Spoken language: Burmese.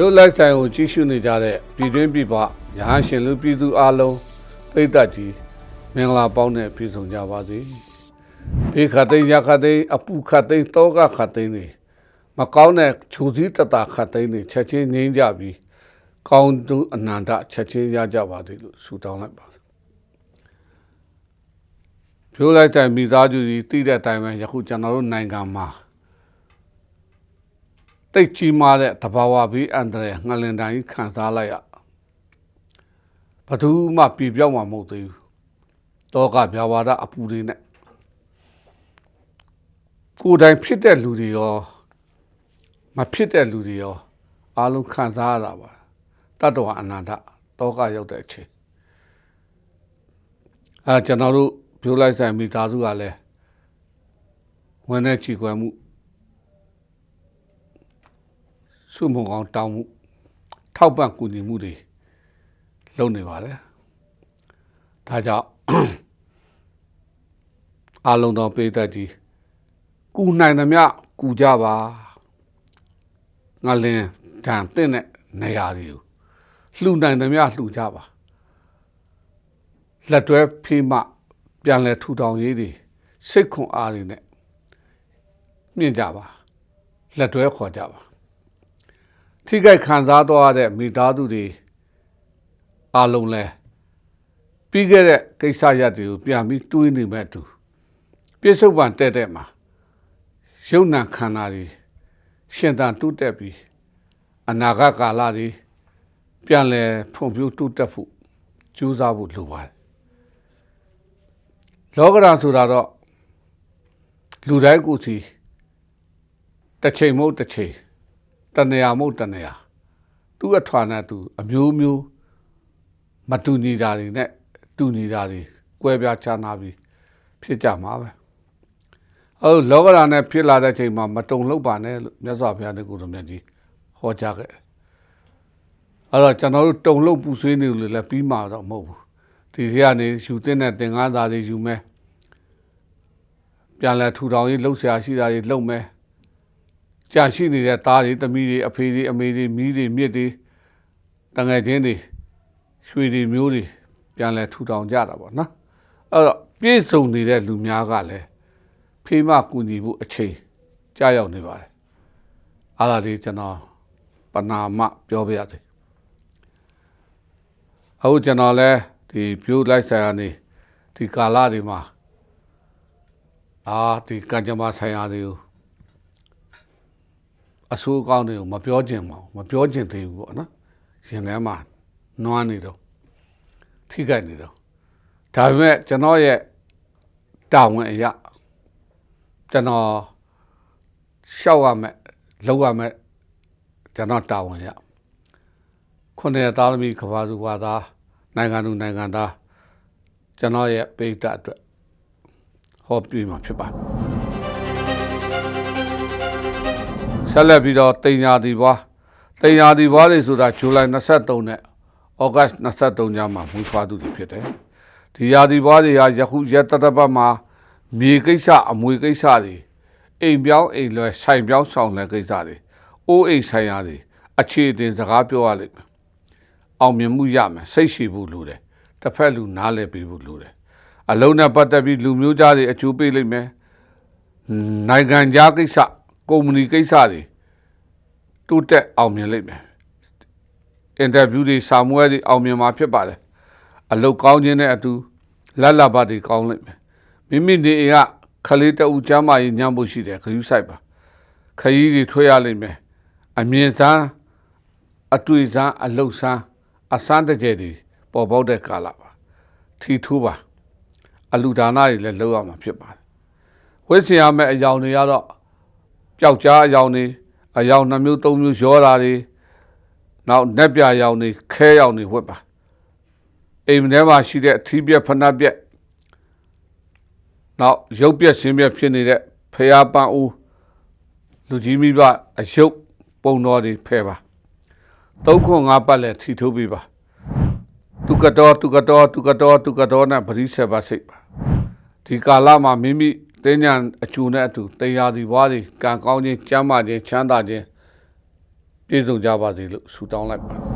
ရုပ်လိုက်ဆိုင်ကိုကြီးရှုနေကြတဲ့ပြည်တွင်းပြည်ပရဟန်းရှင်လူပြည်သူအလုံးပိတ်သက်ကြီးမင်္ဂလာပေါင်းနဲ့ပြည့်စုံကြပါစေဘေခတ်သိမ်းရခတ်သိမ်းအပူခတ်သိမ်းတောကခတ်သိမ်းတွေမကောင်းတဲ့ခြူစည်းတတခတ်သိမ်းတွေချက်ချင်းငြိမ်းကြပြီးကောင်းသူအနန္တချက်ချင်းရကြပါသေးလို့ဆုတောင်းလိုက်ပါဖြိုးလိုက်တဲ့မိသားစုကြီးတည်တဲ့အတိုင်းပဲယခုကျွန်တော်တို့နိုင်ငံမှာ တိတ်ကြီးမားတဲ့တဘာဝဘေးအန္တရာယ်ငလင်တိုင်းခံစားလိုက်ရဘယ်သူမှပြပြောင်းမှာမဟုတ်သေးဘူးတောကပြဝါဒအပူတွေနဲ့ကိုယ်တိုင်ဖြစ်တဲ့လူတွေရောမဖြစ်တဲ့လူတွေရောအားလုံးခံစားရတာပါတတ္တဝအနန္တတောကရောက်တဲ့အချိန်အဲကျွန်တော်တို့ပြိုးလိုက်ဆိုင်မိသားစုကလည်းဝင်တဲ့ချီကွယ်မှု စုမုံကောင်တောင်းမှုထောက်ပံ့ကူညီမှုတွေလုပ်နေပါတယ်ဒါကြောင့်အလုံးတော်ပေးတတ်ကြီးကူနိုင်သမျှကူကြပါငါလင်းတန်တဲ့နေရာတွေကိုလှူနိုင်သမျှလှူကြပါလက်တွဲဖေးမှပြန်လဲထူထောင်ရေးတွေစိတ်ခွန်အားတွေနဲ့မြင့်ကြပါလက်တွဲခေါ်ကြပါ ထိခိုက်ခံစားသွားတဲ့မိသားစုတွေအလုံးလဲပြီးခဲ့တဲ့ကိစ္စရပ်တွေကိုပြန်ပြီးတွေးနေမဲ့တူပြစ္ဆုတ်ပံတဲ့တဲ့မှာရုပ်နာခန္ဓာတွေရှင်သန်တုတက်ပြီးအနာဂတ်ကာလတွေပြန်လဲဖွံ့ဖြိုးတုတက်ဖို့ကြိုးစားဖို့လိုပါတယ်လောကဓာတ်ဆိုတာတော့လူတိုင်းကိုယ်စီတစ်ချိန်မဟုတ်တစ်ချိန် တနေရာမဟုတ်တနေရာသူ့အထွာနဲ့သူအမျိုးမျိုးမတူညီတာတွေနဲ့တူညီတာတွေကွဲပြားခြားနာပြီးဖြစ်ကြမှာပဲအဲလောကဓာတ်နဲ့ဖြစ်လာတဲ့ချိန်မှာမတုံလို့ပါနဲ့လို့မြတ်စွာဘုရားနဲ့ကိုယ်တော်မြတ်ကြီးဟောကြားခဲ့အဲ့တော့ကျွန်တော်တို့တုံလို့ပူဆွေးနေလို့လည်းပြီးမှာတော့မဟုတ်ဘူးဒီထဲကနေယူတဲ့တဲ့သင်္ကန်းသားတွေယူမယ်ပြန်လဲထူထောင်ရေးလှုပ်ရှားရှိတာတွေလှုပ်မယ် ကြာရှိနေတဲ့သားတွေသမီးတွေအဖေတွေအမေတွေမိတွေမြစ်တွေတငယ်ချင်းတွေရွှေတွေမျိုးတွေပြန်လဲထူထောင်ကြတာပေါ့နော်အဲ့တော့ပြည့်စုံနေတဲ့လူများကလည်းဖေးမကူညီဖို့အချိန်ကြာရောက်နေပါတယ်အားလာလေးကျွန်တော်ပနာမပြောပြရစေအခုကျွန်တော်လဲဒီပြိုးလိုက်ဆိုင်ရာနေဒီကာလတွေမှာအာဒီကံကြမ္မာဆိုင်ရာတွေကို အဆိုးကောင်းတွေကိုမပြောချင်ပါဘူးမပြောချင်သေးဘူးပေါ့နော်ရှင်ထဲမှာနွားနေတော့ထိခိုက်နေတော့ဒါပေမဲ့ကျွန်တော်ရဲ့တာဝန်အရာကျွန်တော်ရှောက်ရမယ်လောက်ရမယ်ကျွန်တော်တာဝန်ရခုနှစ်ရသားသမီးကဘာစုဘာသားနိုင်ငံသူနိုင်ငံသားကျွန်တော်ရဲ့ပိဋကအတွက်ဟောပြမှာဖြစ်ပါတယ် ဆက်လက်ပြီးတော့တင်ညာဒီဘွားတင်ညာဒီဘွားတွေဆိုတာဇူလိုင်23နဲ့ဩဂတ်23ညမှာမူထွားသူတွေဖြစ်တယ်ဒီရာဒီဘွားတွေဟာယခုရက်တတပတ်မှာမြေကိစ္စအမွေကိစ္စတွေအိမ်ပြောင်းအိမ်လွယ်ဆိုင်ပြောင်းဆောင်လွယ်ကိစ္စတွေအိုးအိမ်ဆိုင်ရာတွေအခြေအတင်စကားပြောရလိမ့်မယ်အောင်မြင်မှုရမယ်စိတ်ရှိဖို့လိုတယ်တစ်ဖက်လူနားလည်ပေးဖို့လိုတယ်အလုံးနဲ့ပတ်သက်ပြီးလူမျိုးသားတွေအကျိုးပေးလိမ့်မယ်နိုင်ငံခြားကိစ္စ ကုမ္ပဏီကိစ္စတွေတိုးတက်အောင်မြင်လိမ့်မယ်အင်တာဗျူးတွေစာမွဲတွေအောင်မြင်မှာဖြစ်ပါတယ်အလုတ်ကောင်းခြင်းနဲ့အတူလက်လက်ပါတွေကောင်းလိမ့်မယ်မိမိနေအိမ်ကခလေးတအူကျမ်းမာရေးညံဖို့ရှိတယ်ခယူးဆိုင်ပါခရီးတွေထွေးရလိမ့်မယ်အမြင့်စမ်းအတွေ့စမ်းအလုတ်စမ်းအစမ်းတကြဲတွေပေါ်ပေါက်တဲ့ကာလပါထီထိုးပါအလူဒါနတွေလည်းလုပ်ရမှာဖြစ်ပါတယ်ဝိဆင်ရမယ့်အယောင်တွေကတော့ ပျောက်ကြားအယောင်တွေအယောင်နှမျိုးသုံးမျိုးရောတာတွေနောက်နက်ပြအယောင်တွေခဲအယောင်တွေဝတ်ပါအိမ်ထဲမှာရှိတဲ့အထီးပြက်ဖနက်ပြက်နောက်ရုပ်ပြက်ဆင်းပြက်ဖြစ်နေတဲ့ဖျားပန်းဦးလူကြီးမိဘအယုတ်ပုံတော်တွေဖဲပါသုံးခွန်ငါးပတ်လည်းထီထိုးပြီးပါတုကတော်တုကတော်တုကတော်တုကတော်နဲ့ပရိစ္ဆေပါစိတ်ပါဒီကာလမှာမိမိ တင်းညာအကျူနဲ့အတူတရားဒီဘွားတွေကံကောင်းခြင်းကျမ်းမာခြင်းချမ်းသာခြင်းပြည့်စုံကြပါစေလို့ဆုတောင်းလိုက်ပါတယ်